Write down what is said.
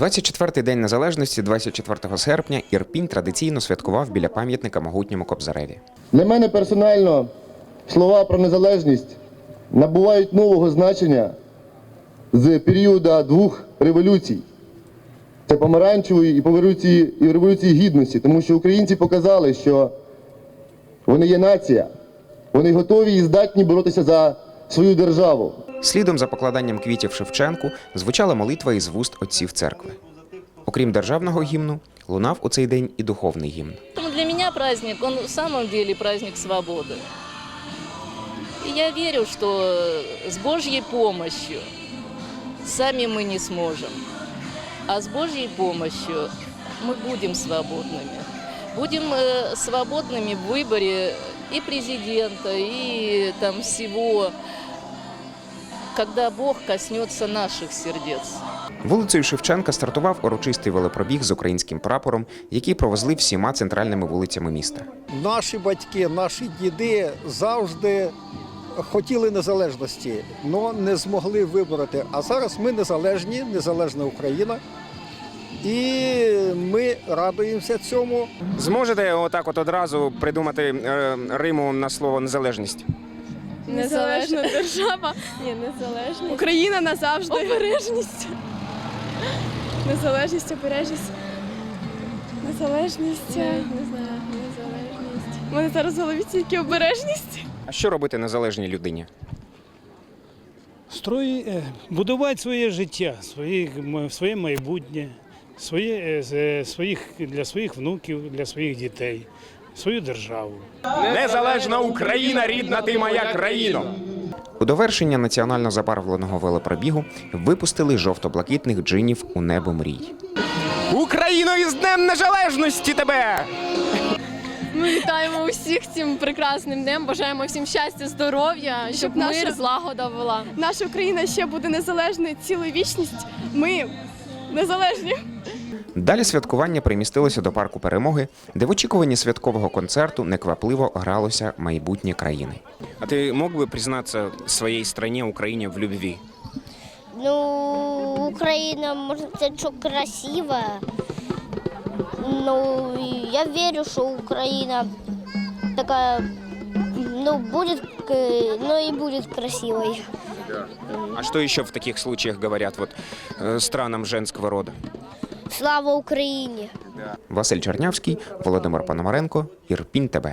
24-й день незалежності, 24 серпня, Ірпінь традиційно святкував біля пам'ятника могутньому Кобзареві. Для мене персонально слова про незалежність набувають нового значення з періоду двох революцій. Це помаранчевої і революції, і революції гідності, тому що українці показали, що вони є нація, вони готові і здатні боротися за свою державу. Слідом за покладанням квітів Шевченку звучала молитва із вуст отців церкви. Окрім державного гімну, лунав у цей день і духовний гімн. Поэтому для меня праздник, он в самом деле праздник свободы. И я верю, что с Божьей помощью сами мы не сможем. А с Божьей помощью мы будем свободными. Будем э, свободными в выборе и президента, и там всего, когда Бог коснется наших сердец. Вулицею Шевченка стартував урочистий велопробіг з українським прапором, який провезли всіма центральними вулицями міста. Наші батьки, наші діди завжди хотіли незалежності, але не змогли вибороти. А зараз ми незалежні, незалежна Україна. І ми радуємося цьому. Зможете отак от одразу придумати е, Риму на слово незалежність? Незалежна держава. Ні, незалежність. Україна назавжди. Обережність. Незалежність, обережність. Незалежність. Не, не знаю, незалежність. У мене зараз в голові тільки обережність. А що робити незалежній людині? Строї, е, будувати своє життя, своє, своє майбутнє, своє, е, е, своїх, для своїх внуків, для своїх дітей, свою державу. Незалежна Україна, рідна ти моя країно. У довершення національно забарвленого велопробігу випустили жовто-блакитних джинів у небо мрій. Україно із Днем Незалежності тебе! Ми вітаємо усіх цим прекрасним днем. Бажаємо всім щастя, здоров'я, щоб, Щоб наша- мир, злагода була. Наша Україна ще буде незалежною цілу вічність. Ми незалежні. Далі святкування примістилося до парку перемоги, де в очікуванні святкового концерту неквапливо гралося майбутнє країни. А ти мог би признатися своїй країні Україні в любві? Ну, Украина, может, это что красивая. Ну, я верю, что Украина такая, ну, будет, к- ну и будет А что еще в таких случаях говорят вот э, странам женского рода? Слава Украине! Василь Чернявський, Володимир Пономаренко, Ірпінь ТБ.